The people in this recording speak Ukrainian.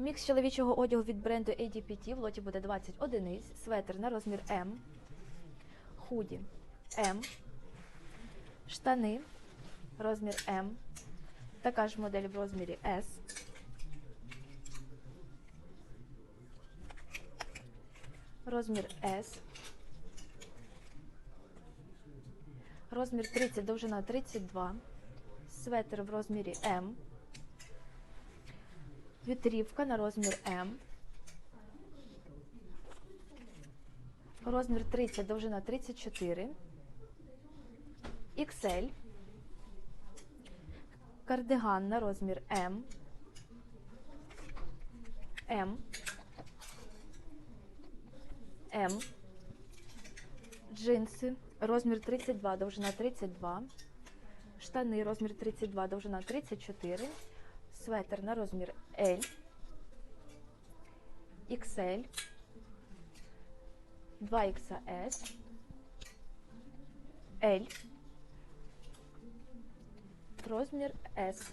Мікс чоловічого одягу від бренду ADPT в лоті буде 20 одиниць, светр на розмір М, худі М, штани розмір М, така ж модель в розмірі S, розмір S, розмір 30, довжина 32, светр в розмірі М, вітрівка на розмір М, розмір 30, довжина 34, XL, кардиган на розмір М, М, М, джинси, розмір 32, довжина 32, штани, розмір 32, довжина 34, светр на розмір L, XL, 2XS, L, розмір S.